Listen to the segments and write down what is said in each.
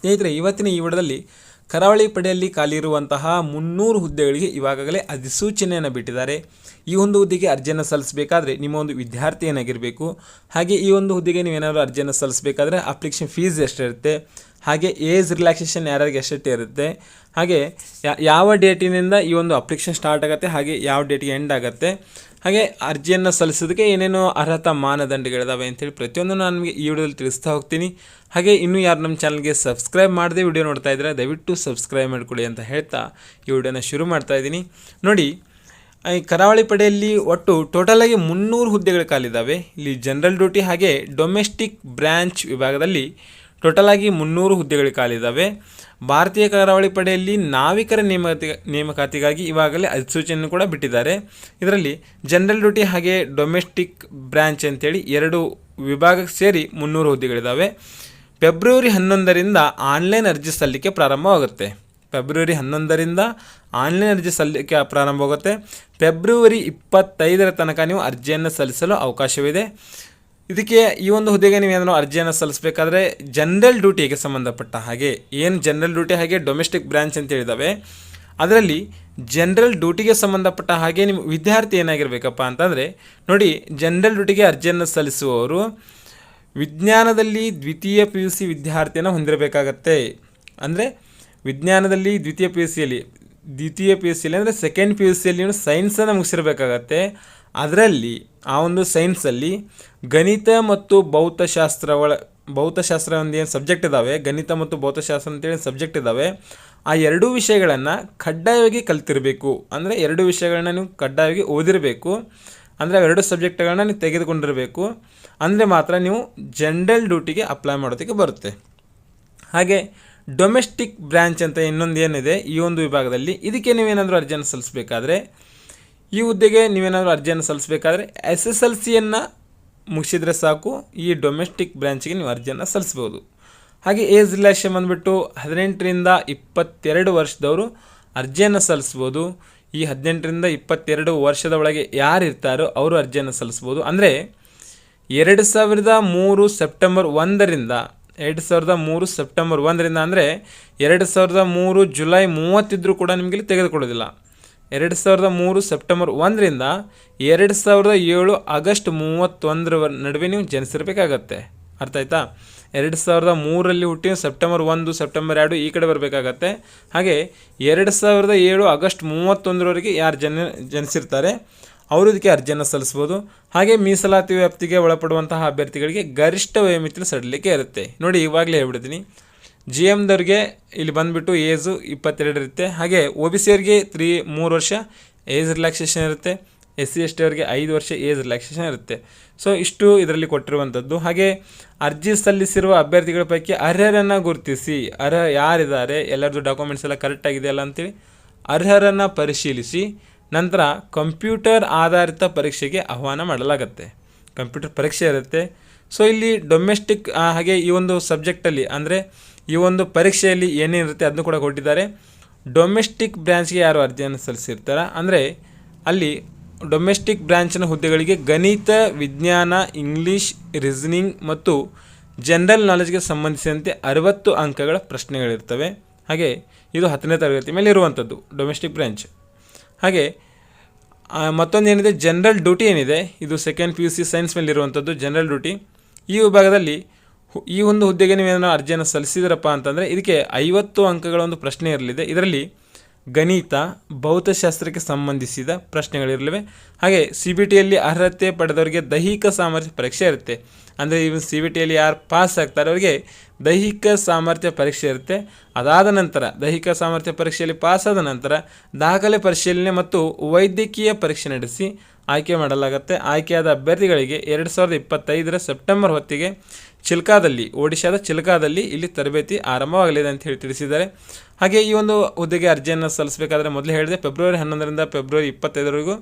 ಸ್ನೇಹಿತರೆ, ಇವತ್ತಿನ ಈ ವಿಡದಲ್ಲಿ ಕರಾವಳಿ ಪಡೆಯಲ್ಲಿ ಖಾಲಿ ಇರುವಂತಹ ಮುನ್ನೂರು ಹುದ್ದೆಗಳಿಗೆ ಇವಾಗಲೇ ಅಧಿಸೂಚನೆಯನ್ನು ಬಿಟ್ಟಿದ್ದಾರೆ. ಈ ಒಂದು ಹುದ್ದೆಗೆ ಅರ್ಜಿಯನ್ನು ಸಲ್ಲಿಸಬೇಕಾದ್ರೆ ನಿಮ್ಮ ಒಂದು ವಿದ್ಯಾರ್ಥಿಯನ್ನಾಗಿರಬೇಕು. ಹಾಗೆ ಈ ಒಂದು ಹುದ್ದೆಗೆ ನೀವೇನಾದರೂ ಅರ್ಜಿಯನ್ನು ಸಲ್ಲಿಸಬೇಕಾದ್ರೆ ಅಪ್ಲಿಕೇಶನ್ ಫೀಸ್ ಎಷ್ಟಿರುತ್ತೆ ಹಾಗೆ ಏಜ್ ರಿಲ್ಯಾಕ್ಸೇಷನ್ ಯಾರ್ಯಾರಿಗೆ ಎಷ್ಟೆಷ್ಟು ಇರುತ್ತೆ ಹಾಗೆ ಯಾವ ಡೇಟಿನಿಂದ ಈ ಒಂದು ಅಪ್ಲಿಕೇಶನ್ ಸ್ಟಾರ್ಟ್ ಆಗುತ್ತೆ, ಹಾಗೆ ಯಾವ ಡೇಟಿಗೆ ಎಂಡ್ ಆಗುತ್ತೆ. ಹಾಗೆ ಅರ್ಜಿಯನ್ನು ಸಲ್ಲಿಸೋದಕ್ಕೆ ಏನೇನೋ ಅರ್ಹತಾ ಮಾನದಂಡಗಳಿದಾವೆ ಅಂತೇಳಿ ಪ್ರತಿಯೊಂದು ನಾನು ನಿಮಗೆ ಈ ವಿಡಿಯೋದಲ್ಲಿ ತಿಳಿಸ್ತಾ ಹೋಗ್ತೀನಿ. ಹಾಗೆ ಇನ್ನೂ ಯಾರು ನಮ್ಮ ಚಾನಲ್ಗೆ ಸಬ್ಸ್ಕ್ರೈಬ್ ಮಾಡದೆ ವಿಡಿಯೋ ನೋಡ್ತಾ ಇದ್ದರೆ ದಯವಿಟ್ಟು ಸಬ್ಸ್ಕ್ರೈಬ್ ಮಾಡಿಕೊಳ್ಳಿ ಅಂತ ಹೇಳ್ತಾ ಈ ವಿಡಿಯೋನ ಶುರು ಮಾಡ್ತಾ ಇದ್ದೀನಿ. ನೋಡಿ, ಈ ಕರಾವಳಿ ಪಡೆಯಲ್ಲಿ ಒಟ್ಟು ಟೋಟಲಾಗಿ ಮುನ್ನೂರು ಹುದ್ದೆಗಳ ಕಾಲಿದ್ದಾವೆ ಇಲ್ಲಿ ಜನರಲ್ ಡ್ಯೂಟಿ ಹಾಗೆ ಡೊಮೆಸ್ಟಿಕ್ ಬ್ರ್ಯಾಂಚ್ ವಿಭಾಗದಲ್ಲಿ ಟೋಟಲಾಗಿ ಮುನ್ನೂರು ಹುದ್ದೆಗಳು ಖಾಲಿದ್ದಾವೆ ಭಾರತೀಯ ಕರಾವಳಿ ಪಡೆಯಲ್ಲಿ ನಾವಿಕರ ನೇಮಕಾತಿ ನೇಮಕಾತಿಗಾಗಿ ಇವಾಗಲೇ ಅಧಿಸೂಚನೆಯನ್ನು ಕೂಡ ಬಿಟ್ಟಿದ್ದಾರೆ. ಇದರಲ್ಲಿ ಜನರಲ್ ಡ್ಯೂಟಿ ಹಾಗೆ ಡೊಮೆಸ್ಟಿಕ್ ಬ್ರ್ಯಾಂಚ್ ಅಂತೇಳಿ ಎರಡು ವಿಭಾಗಕ್ಕೆ ಸೇರಿ ಮುನ್ನೂರು ಹುದ್ದೆಗಳಿದ್ದಾವೆ ಫೆಬ್ರವರಿ ಹನ್ನೊಂದರಿಂದ ಆನ್ಲೈನ್ ಅರ್ಜಿ ಸಲ್ಲಿಕೆ ಪ್ರಾರಂಭವಾಗುತ್ತೆ. ಫೆಬ್ರವರಿ ಹನ್ನೊಂದರಿಂದ ಆನ್ಲೈನ್ ಅರ್ಜಿ ಸಲ್ಲಿಕೆ ಪ್ರಾರಂಭವಾಗುತ್ತೆ. ಫೆಬ್ರವರಿ ಇಪ್ಪತ್ತೈದರ ತನಕ ನೀವು ಅರ್ಜಿಯನ್ನು ಸಲ್ಲಿಸಲು ಅವಕಾಶವಿದೆ. ಇದಕ್ಕೆ ಈ ಒಂದು ಹುದ್ದೆಗೆ ನೀವು ಏನಾದರೂ ಅರ್ಜಿಯನ್ನು ಸಲ್ಲಿಸಬೇಕಾದ್ರೆ ಜನರಲ್ ಡ್ಯೂಟಿಗೆ ಸಂಬಂಧಪಟ್ಟ ಹಾಗೆ, ಏನು ಜನರಲ್ ಡ್ಯೂಟಿ ಹಾಗೆ ಡೊಮೆಸ್ಟಿಕ್ ಬ್ರ್ಯಾಂಚ್ ಅಂತ ಹೇಳಿದಾವೆ, ಅದರಲ್ಲಿ ಜನರಲ್ ಡ್ಯೂಟಿಗೆ ಸಂಬಂಧಪಟ್ಟ ಹಾಗೆ ನಿಮ್ಮ ವಿದ್ಯಾರ್ಥಿ ಏನಾಗಿರಬೇಕಪ್ಪ ಅಂತಂದರೆ, ನೋಡಿ ಜನರಲ್ ಡ್ಯೂಟಿಗೆ ಅರ್ಜಿಯನ್ನು ಸಲ್ಲಿಸುವವರು ವಿಜ್ಞಾನದಲ್ಲಿ ದ್ವಿತೀಯ ಪಿ ಯು ಸಿ ವಿದ್ಯಾರ್ಥಿಯನ್ನು ಹೊಂದಿರಬೇಕಾಗತ್ತೆ. ಅಂದರೆ ವಿಜ್ಞಾನದಲ್ಲಿ ದ್ವಿತೀಯ ಪಿ ಯು ಸಿಯಲ್ಲಿ ದ್ವಿತೀಯ ಪಿ ಯು ಸಿಯಲ್ಲಿ ಅಂದರೆ ಸೆಕೆಂಡ್ ಪಿ ಯು ಸಿಯಲ್ಲಿ ಸೈನ್ಸನ್ನು ಮುಗಿಸಿರಬೇಕಾಗತ್ತೆ. ಅದರಲ್ಲಿ ಆ ಒಂದು ಸೈನ್ಸಲ್ಲಿ ಗಣಿತ ಮತ್ತು ಭೌತಶಾಸ್ತ್ರ ಒಳ ಭೌತಶಾಸ್ತ್ರ ಒಂದು ಏನು ಸಬ್ಜೆಕ್ಟ್ ಇದ್ದಾವೆ ಗಣಿತ ಮತ್ತು ಭೌತಶಾಸ್ತ್ರ ಅಂತೇಳಿ ಸಬ್ಜೆಕ್ಟ್ ಇದ್ದಾವೆ ಆ ಎರಡೂ ವಿಷಯಗಳನ್ನು ಕಡ್ಡಾಯವಾಗಿ ಕಲ್ತಿರಬೇಕು. ಅಂದರೆ ಎರಡು ವಿಷಯಗಳನ್ನ ನೀವು ಕಡ್ಡಾಯವಾಗಿ ಓದಿರಬೇಕು. ಅಂದರೆ ಎರಡು ಸಬ್ಜೆಕ್ಟ್ಗಳನ್ನ ನೀವು ತೆಗೆದುಕೊಂಡಿರಬೇಕು. ಅಂದರೆ ಮಾತ್ರ ನೀವು ಜನರಲ್ ಡ್ಯೂಟಿಗೆ ಅಪ್ಲೈ ಮಾಡೋದಕ್ಕೆ ಬರುತ್ತೆ. ಹಾಗೆ ಡೊಮೆಸ್ಟಿಕ್ ಬ್ರ್ಯಾಂಚ್ ಅಂತ ಇನ್ನೊಂದು ಏನಿದೆ, ಈ ಒಂದು ವಿಭಾಗದಲ್ಲಿ ಇದಕ್ಕೆ ನೀವೇನಾದರೂ ಅರ್ಜಿಯನ್ನು ಸಲ್ಲಿಸಬೇಕಾದ್ರೆ ಈ ಹುದ್ದೆಗೆ ನೀವೇನಾದರೂ ಅರ್ಜಿಯನ್ನು ಸಲ್ಲಿಸಬೇಕಾದ್ರೆ ಎಸ್ ಎಸ್ ಎಲ್ ಸಿಯನ್ನು ಮುಗಿಸಿದರೆ ಸಾಕು. ಈ ಡೊಮೆಸ್ಟಿಕ್ ಬ್ರ್ಯಾಂಚ್ಗೆ ನೀವು ಅರ್ಜಿಯನ್ನು ಸಲ್ಲಿಸ್ಬೋದು. ಹಾಗೆ ಏಜ್ ರಿಲ್ಯಾಕ್ಷನ್ ಬಂದುಬಿಟ್ಟು ಹದಿನೆಂಟರಿಂದ ಇಪ್ಪತ್ತೆರಡು ವರ್ಷದವರು ಅರ್ಜಿಯನ್ನು ಸಲ್ಲಿಸ್ಬೋದು. ಈ ಹದಿನೆಂಟರಿಂದ ಇಪ್ಪತ್ತೆರಡು ವರ್ಷದ ಒಳಗೆ ಯಾರು ಇರ್ತಾರೋ ಅವರು ಅರ್ಜಿಯನ್ನು ಸಲ್ಲಿಸ್ಬೋದು. ಅಂದರೆ ಎರಡು ಸಾವಿರದ ಮೂರು ಸೆಪ್ಟೆಂಬರ್ ಒಂದರಿಂದ, ಎರಡು ಸಾವಿರದ ಮೂರು ಸೆಪ್ಟೆಂಬರ್ ಒಂದರಿಂದ ಅಂದರೆ ಎರಡು ಸಾವಿರದ ಮೂರು ಜುಲೈ ಮೂವತ್ತಿದ್ರೂ ಕೂಡ ನಿಮಗೆ ತೆಗೆದುಕೊಳ್ಳೋದಿಲ್ಲ. ಎರಡು ಸಾವಿರದ ಮೂರು ಸೆಪ್ಟೆಂಬರ್ ಒಂದರಿಂದ ಎರಡು ಸಾವಿರದ ಏಳು ಆಗಸ್ಟ್ ಮೂವತ್ತೊಂದರ ನಡುವೆ ನೀವು ಜನಿಸಿರ್ಬೇಕಾಗತ್ತೆ. ಅರ್ಥ ಆಯ್ತಾ? ಎರಡು ಸಾವಿರದ ಮೂರರಲ್ಲಿ ಹುಟ್ಟಿ ಸೆಪ್ಟೆಂಬರ್ ಒಂದು, ಸೆಪ್ಟೆಂಬರ್ ಎರಡು ಈ ಕಡೆ ಬರಬೇಕಾಗತ್ತೆ. ಹಾಗೆ ಎರಡು ಸಾವಿರದ ಏಳು ಆಗಸ್ಟ್ ಮೂವತ್ತೊಂದರವರೆಗೆ ಯಾರು ಜನ, ಜನಿಸಿರ್ತಾರೆ? ಅವರು ಇದಕ್ಕೆ ಅರ್ಜಿಯನ್ನು ಸಲ್ಲಿಸ್ಬೋದು ಹಾಗೆ ಮೀಸಲಾತಿ ವ್ಯಾಪ್ತಿಗೆ ಒಳಪಡುವಂತಹ ಅಭ್ಯರ್ಥಿಗಳಿಗೆ ಗರಿಷ್ಠ ವಯೋಮಿತಿ ಸಡಿಲಿಕೆ ಇರುತ್ತೆ. ನೋಡಿ, ಇವಾಗಲೇ ಹೇಳ್ಬಿಡ್ತೀನಿ. ಜಿ ಎಮ್ದವ್ರಿಗೆ ಇಲ್ಲಿ ಬಂದುಬಿಟ್ಟು ಏಜು ಇಪ್ಪತ್ತೆರಡು ಇರುತ್ತೆ. ಹಾಗೆ ಒ ಬಿ ಸಿ ಅವ್ರಿಗೆ ತ್ರೀ ಮೂರು ವರ್ಷ ಏಜ್ ರಿಲ್ಯಾಕ್ಸೇಷನ್ ಇರುತ್ತೆ. ಎಸ್ ಸಿ ಎಸ್ ಟಿ ಅವ್ರಿಗೆ ಐದು ವರ್ಷ ಏಜ್ ರಿಲ್ಯಾಕ್ಸೇಷನ್ ಇರುತ್ತೆ. ಸೊ ಇಷ್ಟು ಇದರಲ್ಲಿ ಕೊಟ್ಟಿರುವಂಥದ್ದು. ಹಾಗೆ ಅರ್ಜಿ ಸಲ್ಲಿಸಿರುವ ಅಭ್ಯರ್ಥಿಗಳ ಪೈಕಿ ಅರ್ಹರನ್ನು ಗುರುತಿಸಿ. ಅರ್ಹ ಯಾರಿದ್ದಾರೆ? ಎಲ್ಲರದ್ದು ಡಾಕ್ಯುಮೆಂಟ್ಸ್ ಎಲ್ಲ ಕರೆಕ್ಟ್ ಆಗಿದೆಯಲ್ಲ ಅಂತೇಳಿ ಅರ್ಹರನ್ನು ಪರಿಶೀಲಿಸಿ. ನಂತರ ಕಂಪ್ಯೂಟರ್ ಆಧಾರಿತ ಪರೀಕ್ಷೆಗೆ ಆಹ್ವಾನ ಮಾಡಲಾಗುತ್ತೆ. ಕಂಪ್ಯೂಟರ್ ಪರೀಕ್ಷೆ ಇರುತ್ತೆ. ಸೊ ಇಲ್ಲಿ ಡೊಮೆಸ್ಟಿಕ್ ಹಾಗೆ ಈ ಒಂದು ಸಬ್ಜೆಕ್ಟಲ್ಲಿ ಅಂದರೆ ಈ ಒಂದು ಪರೀಕ್ಷೆಯಲ್ಲಿ ಏನೇನಿರುತ್ತೆ ಅದನ್ನು ಕೂಡ ಕೊಟ್ಟಿದ್ದಾರೆ. ಡೊಮೆಸ್ಟಿಕ್ ಬ್ರ್ಯಾಂಚ್ಗೆ ಯಾರು ಅರ್ಜಿಯನ್ನು ಸಲ್ಲಿಸಿರ್ತಾರ? ಅಂದರೆ ಅಲ್ಲಿ ಡೊಮೆಸ್ಟಿಕ್ ಬ್ರ್ಯಾಂಚ್ನ ಹುದ್ದೆಗಳಿಗೆ ಗಣಿತ, ವಿಜ್ಞಾನ ಇಂಗ್ಲೀಷ್ ರೀಸನಿಂಗ್ ಮತ್ತು ಜನರಲ್ ನಾಲೆಜ್ಗೆ ಸಂಬಂಧಿಸಿದಂತೆ ಅರವತ್ತು ಅಂಕಗಳ ಪ್ರಶ್ನೆಗಳಿರ್ತವೆ. ಹಾಗೆ ಇದು ಹತ್ತನೇ ತರಗತಿ ಮೇಲೆ ಇರುವಂಥದ್ದು ಡೊಮೆಸ್ಟಿಕ್ ಬ್ರ್ಯಾಂಚ್ ಹಾಗೆ ಮತ್ತೊಂದು ಏನಿದೆ? ಜನರಲ್ ಡ್ಯೂಟಿ ಏನಿದೆ? ಇದು second P U C science ಮೇಲೆ ಇರುವಂಥದ್ದು ಜನರಲ್ ಡ್ಯೂಟಿ ಈ ವಿಭಾಗದಲ್ಲಿ ಈ ಒಂದು ಹುದ್ದೆಗೆ ನೀವೇನೋ ಅರ್ಜಿಯನ್ನು ಸಲ್ಲಿಸಿದ್ರಪ್ಪ ಅಂತಂದರೆ ಇದಕ್ಕೆ ಐವತ್ತು ಅಂಕಗಳ ಒಂದು ಪ್ರಶ್ನೆ ಇರಲಿದೆ. ಇದರಲ್ಲಿ ಗಣಿತ, ಭೌತಶಾಸ್ತ್ರಕ್ಕೆ ಸಂಬಂಧಿಸಿದ ಪ್ರಶ್ನೆಗಳಿರಲಿವೆ. ಹಾಗೆ ಸಿ ಬಿ ಟಿಯಲ್ಲಿ ಅರ್ಹತೆ ಪಡೆದವರಿಗೆ ದೈಹಿಕ ಸಾಮರ್ಥ್ಯ ಪರೀಕ್ಷೆ ಇರುತ್ತೆ. ಅಂದರೆ ಇವನು ಸಿ ಬಿ ಟಿಯಲ್ಲಿ ಯಾರು ಪಾಸ್ ಆಗ್ತಾರೆ, ಅವರಿಗೆ ದೈಹಿಕ ಸಾಮರ್ಥ್ಯ ಪರೀಕ್ಷೆ ಇರುತ್ತೆ. ಅದಾದ ನಂತರ, ದೈಹಿಕ ಸಾಮರ್ಥ್ಯ ಪರೀಕ್ಷೆಯಲ್ಲಿ ಪಾಸಾದ ನಂತರ ದಾಖಲೆ ಪರಿಶೀಲನೆ ಮತ್ತು ವೈದ್ಯಕೀಯ ಪರೀಕ್ಷೆ ನಡೆಸಿ ಆಯ್ಕೆ ಮಾಡಲಾಗುತ್ತೆ. ಆಯ್ಕೆಯಾದ ಅಭ್ಯರ್ಥಿಗಳಿಗೆ ಎರಡು ಸಾವಿರದ ಇಪ್ಪತ್ತೈದರ ಸೆಪ್ಟೆಂಬರ್ ಹೊತ್ತಿಗೆ ಚಿಲ್ಕಾದಲ್ಲಿ, ಒಡಿಶಾದ ಚಿಲ್ಕಾದಲ್ಲಿ ಇಲ್ಲಿ ತರಬೇತಿ ಆರಂಭವಾಗಲಿದೆ ಅಂತ ಹೇಳಿ ತಿಳಿಸಿದ್ದಾರೆ. ಹಾಗೆ ಈ ಒಂದು ಹುದ್ದೆಗೆ ಅರ್ಜಿಯನ್ನು ಸಲ್ಲಿಸಬೇಕಾದ್ರೆ ಮೊದಲು ಹೇಳಿದೆ, ಫೆಬ್ರವರಿ ಹನ್ನೊಂದರಿಂದ ಫೆಬ್ರವರಿ ಇಪ್ಪತ್ತೈದರವರೆಗೂ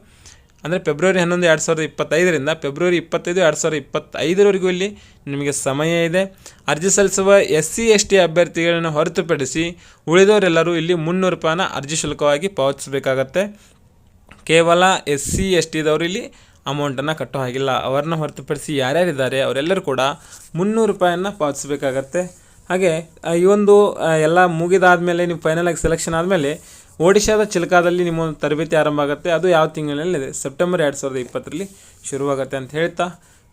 ಅಂದರೆ ಫೆಬ್ರವರಿ ಹನ್ನೊಂದು ಎರಡು ಸಾವಿರದ ಇಪ್ಪತ್ತೈದರಿಂದ ಫೆಬ್ರವರಿ ಇಪ್ಪತ್ತೈದು ಎರಡು ಸಾವಿರದ ಇಪ್ಪತ್ತೈದರವರೆಗೂ ಇಲ್ಲಿ ನಿಮಗೆ ಸಮಯ ಇದೆ. ಅರ್ಜಿ ಸಲ್ಲಿಸುವ ಎಸ್ ಸಿ ಎಸ್ ಟಿ ಅಭ್ಯರ್ಥಿಗಳನ್ನು ಹೊರತುಪಡಿಸಿ ಉಳಿದವರೆಲ್ಲರೂ ಇಲ್ಲಿ ಮುನ್ನೂರು ರೂಪಾಯಿನ ಅರ್ಜಿ ಶುಲ್ಕವಾಗಿ ಪಾವತಿಸಬೇಕಾಗತ್ತೆ. ಕೇವಲ ಎಸ್ ಸಿ ಎಸ್ ಟಿದವರು ಇಲ್ಲಿ ಅಮೌಂಟನ್ನು ಕಟ್ಟೋ ಹಾಗಿಲ್ಲ. ಅವರನ್ನ ಹೊರತುಪಡಿಸಿ ಯಾರ್ಯಾರಿದ್ದಾರೆ ಅವರೆಲ್ಲರೂ ಕೂಡ ಮುನ್ನೂರು ರೂಪಾಯಿಯನ್ನು ಪಾವತಿಸಬೇಕಾಗತ್ತೆ. ಹಾಗೆ ಈ ಒಂದು ಎಲ್ಲ ಮುಗಿದಾದಮೇಲೆ, ನೀವು ಫೈನಲಾಗಿ ಸೆಲೆಕ್ಷನ್ ಆದಮೇಲೆ ಒಡಿಶಾದ ಚಿಲ್ಕಾದಲ್ಲಿ ನಿಮ್ಮ ಒಂದು ತರಬೇತಿ ಆರಂಭ ಆಗುತ್ತೆ. ಅದು ಯಾವ ತಿಂಗಳಿನಲ್ಲಿದೆ? ಸೆಪ್ಟೆಂಬರ್ ಎರಡು ಸಾವಿರದ ಇಪ್ಪತ್ತರಲ್ಲಿ ಶುರುವಾಗುತ್ತೆ ಅಂತ ಹೇಳ್ತಾ.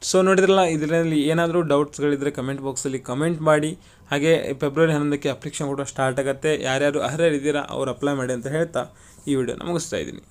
ಸೊ ನೋಡಿದ್ರಲ್ಲ, ಇದರಲ್ಲಿ ಏನಾದರೂ ಡೌಟ್ಸ್ಗಳಿದ್ದರೆ ಕಮೆಂಟ್ ಬಾಕ್ಸಲ್ಲಿ ಕಮೆಂಟ್ ಮಾಡಿ. ಹಾಗೆ ಫೆಬ್ರವರಿ ಹನ್ನೊಂದಕ್ಕೆ ಅಪ್ಲಿಕೇಶನ್ ಕೂಡ ಸ್ಟಾರ್ಟ್ ಆಗುತ್ತೆ. ಯಾರ್ಯಾರು ಅರ್ಹರಿದ್ದೀರಾ, ಅವ್ರು ಅಪ್ಲೈ ಮಾಡಿ ಅಂತ ಹೇಳ್ತಾ ಈ ವಿಡಿಯೋನ ಮುಗಿಸ್ತಾ ಇದ್ದೀನಿ.